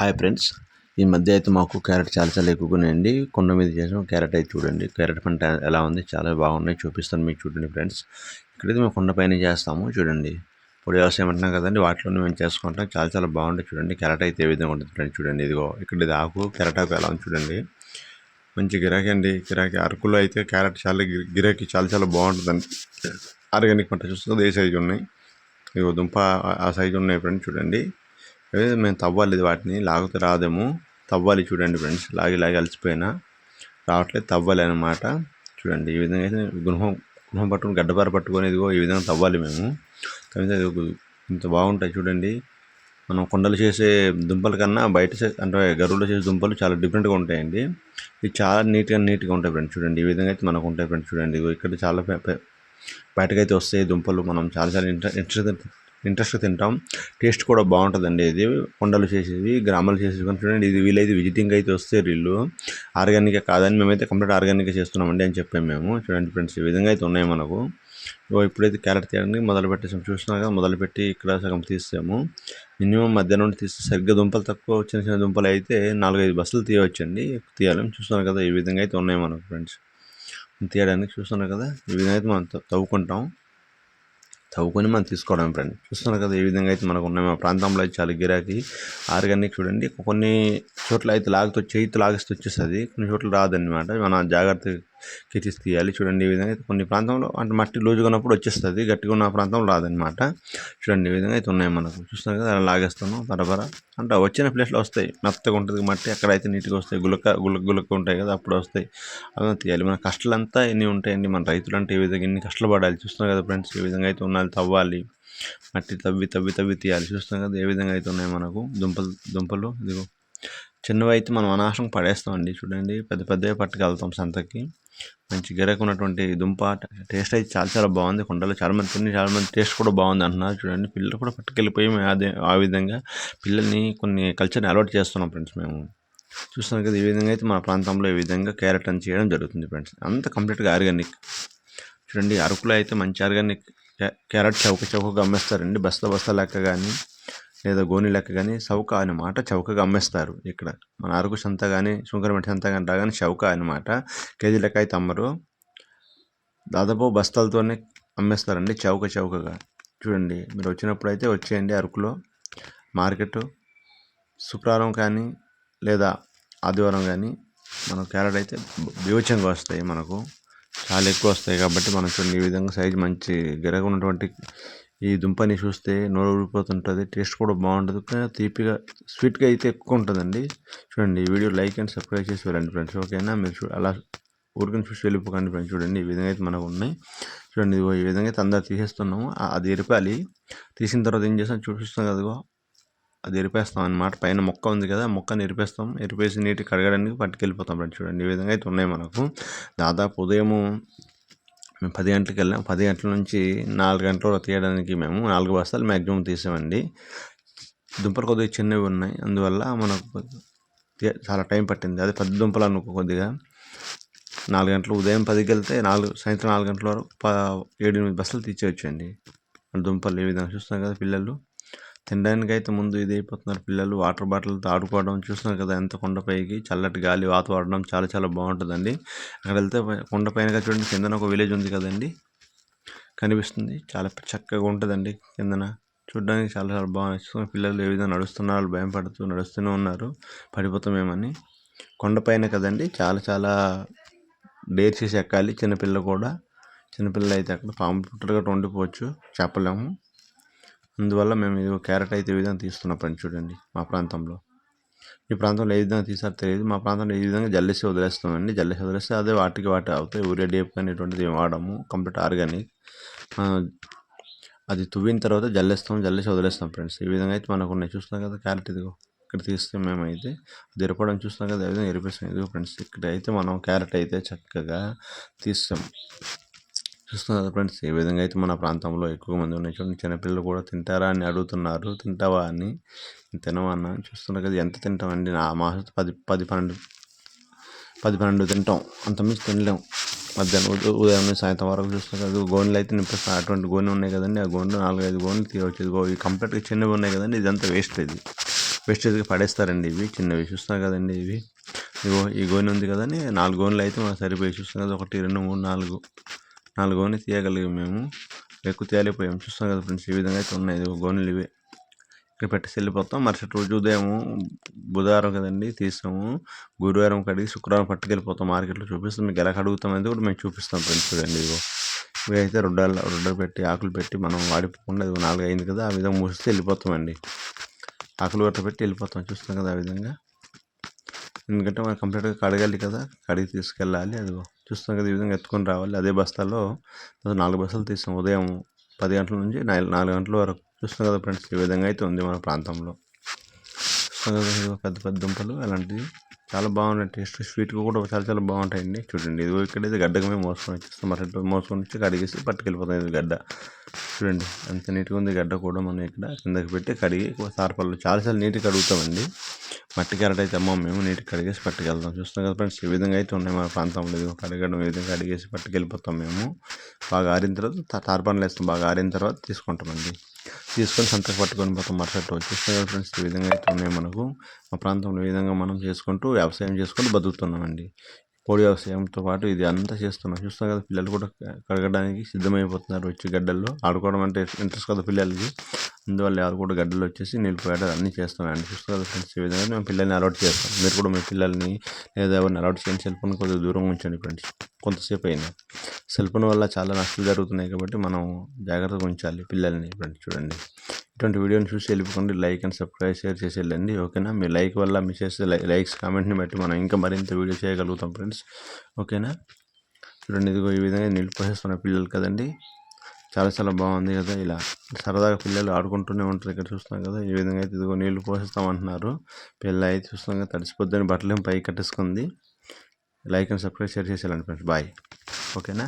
Hi friends. ఈ మధ్య అయితే మాకు క్యారెట్ చాలా చాలా ఎక్కువగా ఉన్నాయండి. కొండ మీద చేసాం క్యారెట్ అయితే చూడండి. క్యారెట్ పంట ఎలా ఉంది? చాలా బాగున్నాయి. చూపిస్తాను మీకు చూడండి ఫ్రెండ్స్. ఇక్కడైతే మేము కొండ పైన చేస్తాము. చూడండి. ఇప్పుడు వ్యవసాయం అంటున్నాం కదండి. వాటిలోనే మేము చేసుకుంటాం. చాలా చాలా బాగుంటాయి చూడండి. క్యారెట్ అయితే ఏ విధంగా ఉంటుంది ఫ్రెండ్స్ చూడండి. ఇదిగో ఇక్కడ ఇది ఆకు క్యారెట్ ఆకు ఎలా ఉంది చూడండి. మంచి గిరాకీ అండి. గిరాకీ అరకులో అయితే క్యారెట్ చాలా గిరాకీ చాలా చాలా బాగుంటుందండి. ఆర్గానిక్ పంట చూస్తుంది ఏ సైజు ఉన్నాయి. ఇదిగో దుంప ఆ- సైజు ఉన్నాయి ఫ్రెండ్స్ చూడండి. మేము తవ్వాలి ఇది వాటిని లాగితే రాదేమో. తవ్వాలి చూడండి ఫ్రెండ్స్ లాగి లాగి అలసిపోయినా. రావట్లేదు తవ్వాలి అనమాట చూడండి ఈ విధంగా అయితే గృహం గృహం పట్టుకుని గడ్డపార పట్టుకొని ఇదిగో ఈ విధంగా తవ్వాలి మేము. కానీ అది ఇంత బాగుంటాయి చూడండి. మనం కొండలు చేసే దుంపల కన్నా బయట అంటే గరువులో చేసే దుంపలు చాలా డిఫరెంట్గా ఉంటాయండి. ఇవి చాలా నీట్గా నీట్గా ఉంటాయి ఫ్రెండ్స్ చూడండి. ఈ విధంగా అయితే మనకు ఉంటాయి ఫ్రెండ్స్ చూడండి. ఇక్కడ చాలా బయటకైతే వస్తాయి దుంపలు. మనం చాలా చాలా ఇంట్రెస్ట్ ఇంట్రెస్ట్గా తింటాం. టేస్ట్ కూడా బాగుంటుందండి ఇది. కొండలు చేసేవి గ్రామాలు చేసేవి కానీ చూడండి. ఇది వీలైతే విజిటింగ్ అయితే వస్తే వీళ్ళు ఆర్గానిక్ కాదని మేమైతే కంప్లీట్ ఆర్గానిక్గా చేస్తున్నామండి అని చెప్పాము మేము. చూడండి ఫ్రెండ్స్ ఈ విధంగా అయితే ఉన్నాయి మనకు. ఇప్పుడైతే క్యారెట్ తీయడానికి మొదలు పెట్టేసాం. చూస్తున్నారు కదా మొదలుపెట్టి ఇక్కడ సగం తీసాము. మినిమం మధ్యాహ్నం నుండి తీస్తే సరిగ్గా దుంపలు తక్కువ చిన్న చిన్న దుంపలు అయితే నాలుగైదు బస్సులు తీయవచ్చండి. తీయాలి. చూస్తున్నారు కదా ఈ విధంగా అయితే ఉన్నాయి మనకు ఫ్రెండ్స్. తీయడానికి చూస్తున్నారు కదా ఈ విధంగా అయితే మనం తవ్వుకుంటాం. తవ్వుకొని మనం తీసుకోవడం ఫ్రెండ్ చూస్తున్నారు కదా ఏ విధంగా అయితే మనకు ఉన్నాయి మా ప్రాంతంలో అయితే చాలా గిరాకీ. ఆర్గానిక్ చూడండి కొన్ని చోట్ల అయితే లాగుతూ చేయితో లాగిస్తూ వచ్చేస్తుంది. కొన్ని చోట్ల రాదన్నమాట. మన జాగ్రత్తగా తీసి తీయాలి చూడండి ఈ విధంగా అయితే కొన్ని ప్రాంతంలో అంటే మట్టి లూజుగా ఉన్నప్పుడు వచ్చేస్తుంది. గట్టిగా ఉన్న ప్రాంతంలో రాదనమాట చూడండి ఈ విధంగా అయితే ఉన్నాయి మనకు. చూస్తున్నాం కదా అలా లాగేస్తున్నాం బరబర. అంటే వచ్చిన ప్లేస్లో వస్తాయి. మెత్తగా ఉంటుంది మట్టి అక్కడైతే నీట్గా వస్తాయి గులక గులక గులక ఉంటాయి కదా అప్పుడు వస్తాయి. అలా తీయాలి. మన కష్టాలంతా ఎన్ని ఉంటాయండి మన రైతులు అంటే ఈ విధంగా ఎన్ని కష్టాలు పడాలి చూస్తున్నారు కదా ఫ్రెండ్స్ ఈ విధంగా అయితే ఉండాలి తవ్వాలి. మట్టి తవ్వి తవ్వి తవ్వి తీయాలి. చూస్తున్నాం కదా ఏ విధంగా అయితే ఉన్నాయి మనకు. దుంపలు దుంపలు ఇదిగో. చిన్నవి అయితే మనం అనాశం పడేస్తామండి. చూడండి పెద్ద పెద్దవి పట్టుకెళ్తాం సంతకి. మంచి గిరకు ఉన్నటువంటి దుంప టేస్ట్ అయితే చాలా చాలా బాగుంది. కొండలో చాలా మంది తిని చాలా మంది టేస్ట్ కూడా బాగుంది అంటున్నారు. చూడండి పిల్లలు కూడా పట్టుకెళ్ళిపోయి మేము అదే ఆ విధంగా పిల్లల్ని కొన్ని కల్చర్ని అలవాటు చేస్తున్నాం ఫ్రెండ్స్ మేము. చూస్తున్నాం కదా ఈ విధంగా అయితే మన ప్రాంతంలో ఈ విధంగా క్యారెట్ అని చేయడం జరుగుతుంది ఫ్రెండ్స్. అంత కంప్లీట్గా ఆర్గానిక్. చూడండి అరకులో అయితే మంచి ఆర్గానిక్ క్యా- క్యారెట్ చౌక చౌకగా అమ్మేస్తారండి. బస్తా బస్తా లెక్క కానీ లేదా గోని లెక్క కానీ చౌక అనమాట చౌకగా అమ్మేస్తారు ఇక్కడ. మన అరకు సంత కానీ శుంకరమట్టి సంత కానీ రాగానే చౌక అనమాట కేజీ లెక్క అయితే అమ్మరు దాదాపు బస్తాలతోనే అమ్మేస్తారండి చౌక చౌకగా చూడండి మీరు వచ్చినప్పుడు అయితే వచ్చేయండి అరకులో. మార్కెట్ శుక్రవారం కానీ లేదా ఆదివారం కానీ మన క్యారెట్ అయితే బీవచంగా వస్తాయి మనకు. చాలా ఎక్కువ వస్తాయి కాబట్టి మనం చూడండి ఈ విధంగా సైజు మంచి గిరగ ఉన్నటువంటి ఈ దుంపని చూస్తే నోరు ఊరిపోతుంటుంది టేస్ట్ కూడా బాగుంటుంది. కానీ తీపిగా స్వీట్గా అయితే ఎక్కువ ఉంటుందండి చూడండి ఈ వీడియో లైక్ అండ్ సబ్స్క్రైబ్ చేసి వెళ్ళండి ఫ్రెండ్స్. ఓకేనా? మీరు చూ అలా ఊరికని చూసి వెళ్ళిపోకండి ఫ్రెండ్స్. చూడండి ఈ విధంగా అయితే మనకు ఉన్నాయి. చూడండి ఇదిగో ఈ విధంగా అయితే అందరు తీసేస్తున్నాము. అది ఎరిపాలి తీసిన తర్వాత ఏం చేస్తాం? చూపిస్తాం కదిగో అది ఎరిపేస్తాం అన్నమాట. పైన మొక్క ఉంది కదా మొక్కని ఎరిపేస్తాం ఎరిపేసి నీటి కడగడానికి పట్టుకెళ్ళిపోతాం ఫ్రెండ్స్. చూడండి ఈ విధంగా అయితే ఉన్నాయి మనకు. దాదాపు ఉదయము మేము పది గంటలకు వెళ్ళాం. పది గంటల నుంచి నాలుగు గంటల వరకు తీయడానికి మేము నాలుగు బస్తాలు మ్యాక్సిమం తీసామండి. దుంపలు కొద్దిగా చిన్నవి ఉన్నాయి. అందువల్ల మనకు తీ- చాలా టైం పట్టింది. అదే పెద్ద దుంపలు అనుకో కొద్దిగా. నాలుగు గంటలు ఉదయం పదికి వెళ్తే నాలుగు సాయంత్రం నాలుగు గంటల వరకు ప ఏడు ఎనిమిది బస్సులు తీసేయచ్చండి. దుంపలు ఏ విధంగా చూస్తాం కదా పిల్లలు. తినడానికి అయితే ముందు ఇది అయిపోతున్నారు పిల్లలు. వాటర్ బాటిల్తో ఆడుకోవడం చూస్తున్నారు కదా ఎంత కొండపైకి చల్లటి గాలి వాతావరణం చాలా చాలా బాగుంటుందండి. అక్కడ వెళ్తే కొండపైన చూడండి కిందన ఒక విలేజ్ ఉంది కదండి. కనిపిస్తుంది. చాలా చక్కగా ఉంటుందండి కిందన. చూడడానికి చాలా చాలా బాగా నచ్చుతుంది పిల్లలు ఏ విధంగా నడుస్తున్నారు భయం పడుతూ నడుస్తూనే ఉన్నారు. పడిపోతామేమని కొండపైన కదండి చాలా చాలా డేర్ చేసి ఎక్కాలి. చిన్నపిల్ల కూడా. చిన్నపిల్లలు అయితే అక్కడ పాము పుట్టలుగా ఉండిపోవచ్చు. చెప్పలేము. అందువల్ల మేము ఇది క్యారెట్ అయితే ఈ విధంగా తీస్తున్నాం ఫ్రెండ్స్ చూడండి మా ప్రాంతంలో. ఈ ప్రాంతంలో ఏ విధంగా తీసారో తెలియదు. మా ప్రాంతంలో ఈ విధంగా జల్లేసి వదిలేస్తామండి జల్లేసి వదిలేస్తే అదే వాటికి వాటి అవుతాయి. ఊరియా డేప్ కానీ ఇటువంటిది వాడము. Complete organic. అది తువ్విన తర్వాత జల్లేస్తాం జల్లేసి వదిలేస్తాం ఫ్రెండ్స్. ఈ విధంగా అయితే మనకు ఉన్నాయి. చూస్తున్నాం కదా క్యారెట్ ఇదిగో ఇక్కడ తీస్తే మేమైతే అది ఎరపడం చూస్తాం కదా ఏ విధంగా ఎరిపిస్తాం ఇదిగో ఫ్రెండ్స్ ఇక్కడ అయితే మనం క్యారెట్ అయితే చక్కగా తీస్తాం. చూస్తున్నారు కదా ఫ్రెండ్స్ ఏ విధంగా అయితే మన ప్రాంతంలో ఎక్కువ మంది ఉన్నాయి చూడండి. చిన్నపిల్లలు కూడా తింటారా అని అడుగుతున్నారు. తింటావా అని. తినవా అన్న. చూస్తున్నారు కదా ఎంత తింటామండి. నా మా పది పది పన్నెండు పది పన్నెండు తింటాం. అంతమించి తినలేం. మధ్యాహ్నం ఉదయం నుంచి సాయంత్రం వరకు చూస్తున్నారు కదా. గోన్లు అయితే నింపిస్తాను అటువంటి గోనె ఉన్నాయి కదండి. ఆ గోన్లు నాలుగైదు గోన్లు తీయవచ్చు ఇవి కంప్లీట్గా చిన్నవి ఉన్నాయి కదండి. ఇదంతా వేస్ట్ ఇది. వేస్టేజ్గా పడేస్తారండి ఇవి. చిన్నవి చూస్తున్నారు కదండి ఇవి. ఇగో ఈ గోనె ఉంది కదండి. నాలుగు గోనెలు అయితే మనకు సరిపోయి చూస్తున్నాం కదా. ఒకటి రెండు మూడు నాలుగు. నాలుగు గోనె తీయగలిగాం మేము. ఎక్కువ తేలిపోయాం. చూస్తాం కదా ఫ్రెండ్స్ ఈ విధంగా అయితే ఉన్నాయి. ఇదిగో గోనెలు ఇవే. ఇక్కడ పెట్టేసి వెళ్ళిపోతాం. మరుసటి రోజు ఉదయం బుధవారం కదండి తీస్తాము గురువారం కడిగి శుక్రవారం పట్టుకెళ్ళిపోతాం. మార్కెట్లో చూపిస్తాం. మీకు ఎలా కడుగుతాం అనేది కూడా మేము చూపిస్తాం ఫ్రెండ్స్ చూడండి ఇదిగో. ఇవి అయితే రొడ్డలు రొడ్డ పెట్టి ఆకులు పెట్టి మనం వాడిపోకుండా ఇదిగో నాలుగు అయింది కదా ఆ విధంగా మూసిస్తే వెళ్ళిపోతామండి. ఆకులు గట్ట పెట్టి వెళ్ళిపోతాం. చూస్తాం కదా ఆ విధంగా. ఎందుకంటే మనం కంప్లీట్గా కడగాలి కదా కడిగి తీసుకెళ్ళాలి అది చూస్తాం కదా ఈ విధంగా ఎత్తుకొని రావాలి. అదే బస్తాలో నాలుగు బస్తాలు తీస్తాం. ఉదయం పది గంటల నుంచి నాలుగు నాలుగు గంటల వరకు. చూస్తాం కదా ఫ్రెండ్స్ ఈ విధంగా అయితే ఉంది మన ప్రాంతంలో. చూస్తాం కదా పెద్ద పెద్ద దుంపలు అలాంటివి. చాలా బాగున్నాయి. టేస్ట్ స్వీట్గా కూడా చాలా చాలా బాగుంటాయండి. చూడండి ఇదిగో ఇక్కడైతే గడ్డకు మేము మోసుకొని వచ్చేస్తాం. మరి మోసుకొని వచ్చి కడిగేసి పట్టుకెళ్ళిపోతాం ఇది గడ్డ. చూడండి అంత నీట్గా ఉంది గడ్డ కూడా మనం ఇక్కడ కిందకి పెట్టి కడిగి సార్పల్లో చాలా చాలా నీట్గా కడుగుతామండి. మట్టి అయితే అమ్మ మేము నీటి కడిగేసి పట్టుకెళ్తాం. చూస్తాం కదా ఫ్రెండ్స్ ఈ విధంగా అయితే ఉన్నాయి మన ప్రాంతంలో ఇది కడగడం ఈ విధంగా కడిగేసి పట్టుకెళ్ళిపోతాం మేము. బాగా ఆరిన తర్వాత తారపండ్లు వేస్తాం. బాగా ఆరిన తర్వాత తీసుకుంటామండి. తీసుకొని సంతకు పట్టుకొని పోతాం మరుసటి రోజు. చూస్తాం కదా ఫ్రెండ్స్ ఈ విధంగా అయితే ఉన్నాయి మనకు. మా ప్రాంతంలో ఈ విధంగా మనం చేసుకుంటూ వ్యవసాయం చేసుకుంటూ బతుకుతున్నామండి. పొడి వ్యవసాయంతో పాటు ఇది అంతా చేస్తున్నాం. చూస్తాం కదా పిల్లలు కూడా కడగడానికి సిద్ధమైపోతున్నారు వచ్చి గడ్డల్లో. ఆడుకోవడం అంటే ఇంట్రెస్ట్ కదా పిల్లలకి. అందువల్ల వాళ్ళు కూడా గడ్డలు వచ్చేసి నీళ్ళు అన్నీ చేస్తున్నాయండి చూస్తాం ఫ్రెండ్స్ ఈ విధంగా మేము పిల్లల్ని అలవాట్ చేస్తాం. మీరు కూడా మీ పిల్లల్ని లేదా ఎవరిని అలవాటు చేయండి సెల్ ఫోన్ కొద్దిగా దూరంగా ఉంచండి ఫ్రెండ్స్ కొంతసేపు అయినా సెల్ ఫోన్ వల్ల చాలా నష్టాలు జరుగుతున్నాయి కాబట్టి మనం జాగ్రత్తగా ఉంచాలి పిల్లల్ని ఫ్రెండ్స్ చూడండి. ఇటువంటి వీడియోని చూసి వెళ్ళిపోకండి. లైక్ అండ్ సబ్స్క్రైబ్ షేర్ చేసి వెళ్ళండి ఓకేనా? మీ లైక్ వల్ల మీ చేసే లైక్స్ కామెంట్ని బట్టి మనం ఇంకా మరింత వీడియో చేయగలుగుతాం ఫ్రెండ్స్ ఓకేనా? చూడండి ఇదిగో ఈ విధంగా నీళ్ళు పిల్లలు కదండి. చాలా చాలా బాగుంది కదా ఇలా. సరదాగా పిల్లలు ఆడుకుంటూనే ఉంటారు ఇక్కడ చూస్తున్నాం కదా. ఈ విధంగా అయితే ఇదిగో నీళ్ళు పోసేస్తామంటున్నారు. పిల్ల అయితే చూస్తున్నాం కదా తడిసిపోద్దని బట్టలు పైకి కట్టేసుకుంది. లైక్ అండ్ సబ్స్క్రైబ్ షేర్ చేసేయాలండి ఫ్రెండ్స్ బాయ్ ఓకేనా